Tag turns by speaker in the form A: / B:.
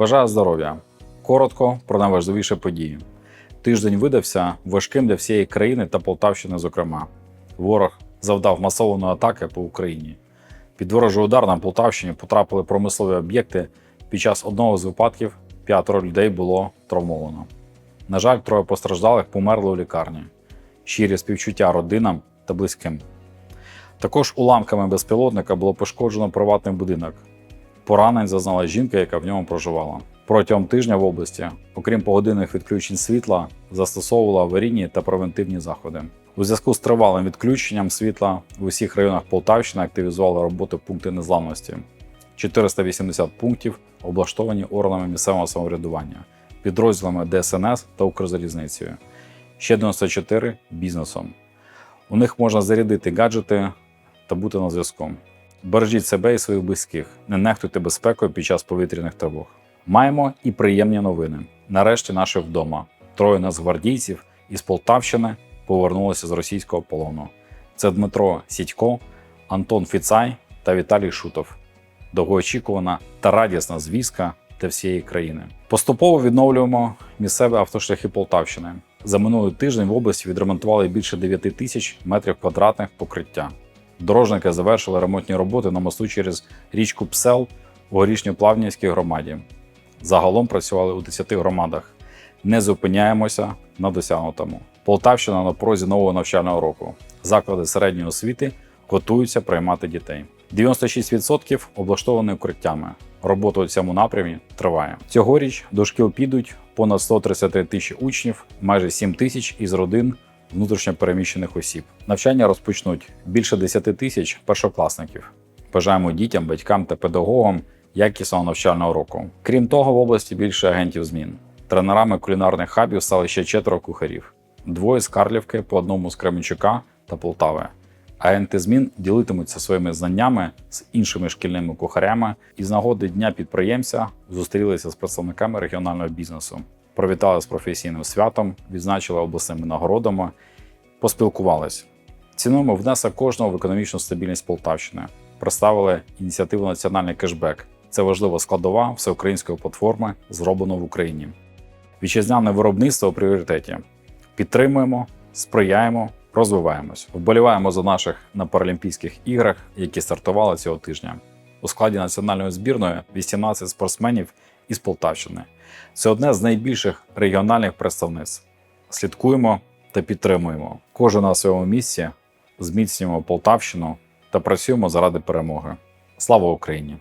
A: Бажаю здоров'я! Коротко про найважливіші події. Тиждень видався важким для всієї країни та Полтавщини, зокрема. Ворог завдав масованої атаки по Україні. Під ворожий удар на Полтавщині потрапили промислові об'єкти. Під час одного з випадків п'ятеро людей було травмовано. На жаль, троє постраждалих померли у лікарні. Щирі співчуття родинам та близьким. Також уламками безпілотника було пошкоджено приватний будинок. Поранень зазнала жінка, яка в ньому проживала. Протягом тижня в області, окрім погодинних відключень світла, застосовувала аварійні та превентивні заходи. У зв'язку з тривалим відключенням світла в усіх районах Полтавщини активізували роботу пункти незламності. 480 пунктів облаштовані органами місцевого самоврядування, підрозділами ДСНС та Укрзалізницею. Ще 94 бізнесом. У них можна зарядити гаджети та бути на зв'язку. Бережіть себе і своїх близьких, не нехтуйте безпекою під час повітряних тривог. Маємо і приємні новини. Нарешті наші вдома. Троє нацгвардійців із Полтавщини повернулися з російського полону. Це Дмитро Сідько, Антон Фіцай та Віталій Шутов. Довгоочікувана та радісна звістка для всієї країни. Поступово відновлюємо місцеві автошляхи Полтавщини. За минулий тиждень в області відремонтували більше 9 тисяч метрів квадратних покриття. Дорожники завершили ремонтні роботи на мосту через річку Псел у Горішньоплавнівській громаді. Загалом працювали у 10 громадах. Не зупиняємося на досягнутому. Полтавщина на порозі нового навчального року. Заклади середньої освіти готуються приймати дітей. 96% облаштовані укриттями. Робота у цьому напрямі триває. Цьогоріч до шкіл підуть понад 133 тисячі учнів, майже 7 тисяч із родин внутрішньо переміщених осіб. Навчання розпочнуть більше 10 тисяч першокласників. Бажаємо дітям, батькам та педагогам якісного навчального року. Крім того, в області більше агентів змін. Тренерами кулінарних хабів стали ще четверо кухарів: двоє з Карлівки, по одному з Кременчука та Полтави. Агенти змін ділитимуться своїми знаннями з іншими шкільними кухарями і з нагоди дня підприємця зустрілися з представниками регіонального бізнесу. Привітали з професійним святом, відзначили обласними нагородами, поспілкувались. Цінуємо внесок кожного в економічну стабільність Полтавщини. Представили ініціативу Національний кешбек. Це важлива складова всеукраїнської платформи, зроблено в Україні. Вітчизняне виробництво у пріоритеті. Підтримуємо, сприяємо, розвиваємось. Вболіваємо за наших на Паралімпійських іграх, які стартували цього тижня. У складі національної збірної 18 спортсменів із Полтавщини. Це одне з найбільших регіональних представництв. Слідкуємо та підтримуємо. Кожен на своєму місці зміцнюємо Полтавщину та працюємо заради перемоги. Слава Україні!